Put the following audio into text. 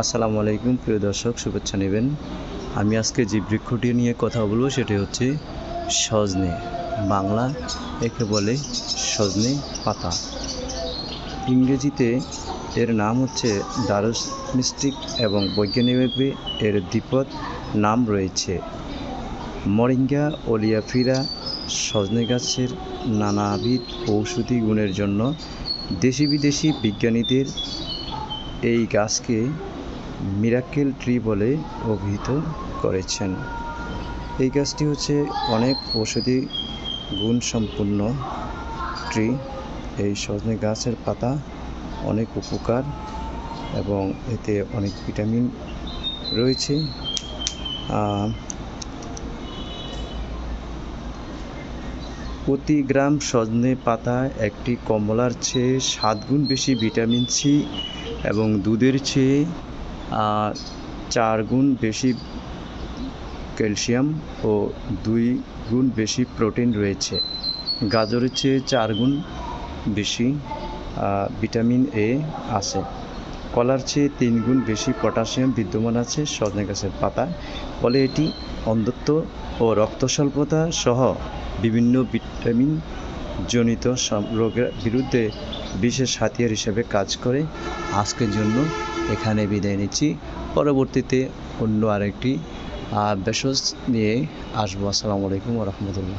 আসসালামু আলাইকুম, প্রিয় দর্শক, শুভেচ্ছা নেবেন। আমি আজকে যে বৃক্ষটি নিয়ে কথা বলব, সেটি হচ্ছে সজনে, বাংলা একে বলে সজনে পাতা। ইংরেজিতে এর নাম হচ্ছে ডারস মিস্টিক এবং বৈজ্ঞানিকভাবে এর দ্বিপদ নাম রয়েছে মরিঙ্গা ওলিয়াফিরা সজনে গাছের নানাবিধ ঔষধি গুণের জন্য দেশি বিদেশি বিজ্ঞানীদের এই গাছকে মিরাকেল ট্রি বলে অভিহিত করেছেন। এই গাছটি হচ্ছে অনেক ঔষধি গুণ সম্পূর্ণ ট্রি। এই সজনে গাছের পাতা অনেক উপকার এবং এতে অনেক ভিটামিন রয়েছে। প্রতি গ্রাম সজনে পাতা একটি কমলার চেয়ে সাত গুণ বেশি ভিটামিন সি এবং দুধের চেয়ে চার গুণ বেশি ক্যালসিয়াম ও দুই গুণ বেশি প্রোটিন রয়েছে। গাজরের চেয়ে চার গুণ বেশি ভিটামিন এ আছে। কলার চেয়ে তিন গুণ বেশি পটাশিয়াম বিদ্যমান আছে সজনে গাছের পাতা ফলে এটি অন্ধত্ব ও রক্ত স্বল্পতা সহ বিভিন্ন ভিটামিন জনিত রোগের বিরুদ্ধে বিশেষ হাতিয়ার হিসেবে কাজ করে। আজকের জন্য এখানে বিদায় নিচ্ছি। পরবর্তীতে অন্য আরেকটি বেশ নিয়ে আসব। আসসালামু আলাইকুম রহমতুল্লাহ।